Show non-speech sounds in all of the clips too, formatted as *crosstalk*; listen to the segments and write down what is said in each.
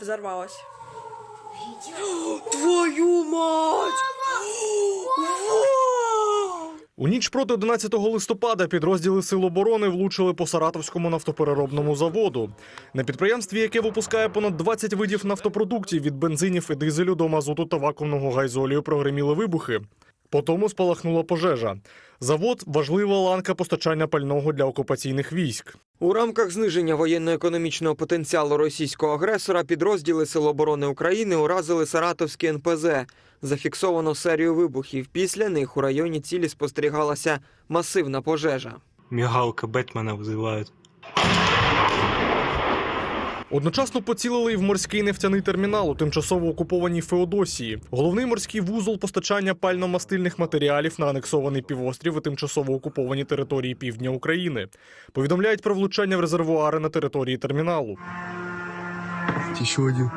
Взорвалась. *gasps* Твою мать! У ніч проти 11 листопада підрозділи Сил оборони влучили по Саратовському нафтопереробному заводу. На підприємстві, яке випускає понад 20 видів нафтопродуктів від бензинів і дизелю до мазуту та вакуумного газолію, прогреміли вибухи. По тому спалахнула пожежа. Завод важлива ланка постачання пального для окупаційних військ. У рамках зниження воєнно-економічного потенціалу російського агресора підрозділи Сил оборони України уразили Саратовський НПЗ. Зафіксовано серію вибухів. Після них у районі цілі спостерігалася масивна пожежа. Мигалка Бетмена вызывают. Одночасно поцілили і в морський нефтяний термінал у тимчасово окупованій Феодосії. Головний морський вузол постачання пально-мастильних матеріалів на анексований півострів і тимчасово окуповані території півдня України. Повідомляють про влучання в резервуари на території терміналу. Ще один.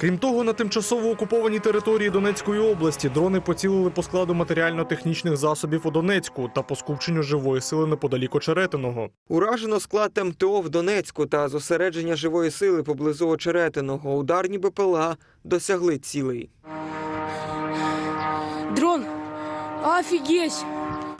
Крім того, на тимчасово окупованій території Донецької області дрони поцілили по складу матеріально-технічних засобів у Донецьку та по скупченню живої сили неподалік Очеретиного. Уражено склад МТО в Донецьку та зосередження живої сили поблизу Очеретиного. Ударні БПЛА досягли цілей. Дрон! Офигеть!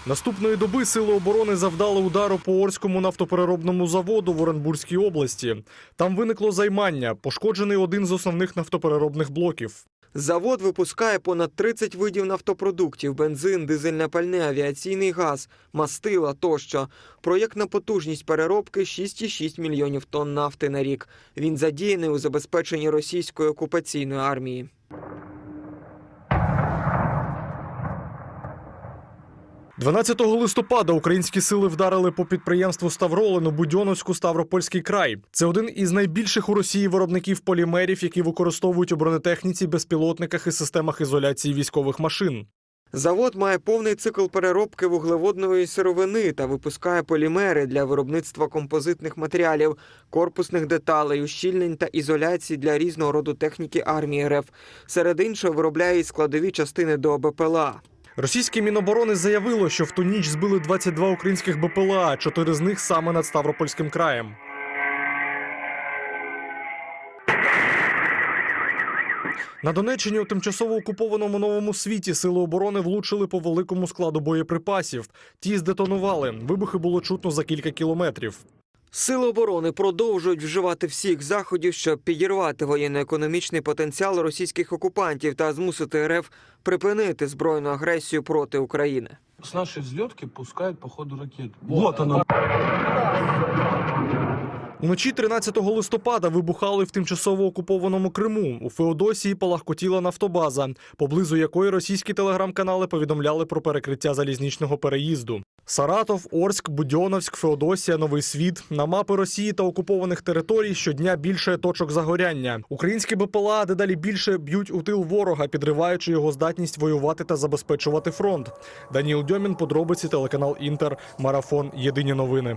Наступної доби сили оборони завдали удару по Орському нафтопереробному заводу в Оренбурзькій області. Там виникло займання, пошкоджений один з основних нафтопереробних блоків. Завод випускає понад 30 видів нафтопродуктів: бензин, дизельне пальне, авіаційний газ, мастила тощо. Проєктна потужність переробки 6,6 мільйонів тонн нафти на рік. Він задіяний у забезпеченні російської окупаційної армії. – 12 листопада українські сили вдарили по підприємству Ставролин у Будьоновську Ставропольський край. Це один із найбільших у Росії виробників полімерів, які використовують у бронетехніці, безпілотниках і системах ізоляції військових машин. Завод має повний цикл переробки вуглеводної сировини та випускає полімери для виробництва композитних матеріалів, корпусних деталей, ущільнень та ізоляції для різного роду техніки армії РФ. Серед іншого виробляє й складові частини до БПЛА. Російське міноборони заявило, що в ту ніч збили 22 українських БПЛА, чотири з них саме над Ставропольським краєм. На Донеччині у тимчасово окупованому новому світі сили оборони влучили по великому складу боєприпасів. Ті здетонували. Вибухи було чутно за кілька кілометрів. Сили оборони продовжують вживати всіх заходів, щоб підірвати воєнно-економічний потенціал російських окупантів та змусити РФ припинити збройну агресію проти України. С нашей взлетки пускают по ходу ракет. Вот она. Уночі 13 листопада вибухали в тимчасово окупованому Криму. У Феодосії палахкотіла нафтобаза, поблизу якої російські телеграм-канали повідомляли про перекриття залізничного переїзду. Саратов, Орськ, Будьоновськ, Феодосія, Новий Світ на мапи Росії та окупованих територій щодня більше точок загоряння. Українські БПЛА дедалі більше б'ють у тил ворога, підриваючи його здатність воювати та забезпечувати фронт. Даніл Дьомін, подробиці, телеканал Інтер, марафон. Єдині новини.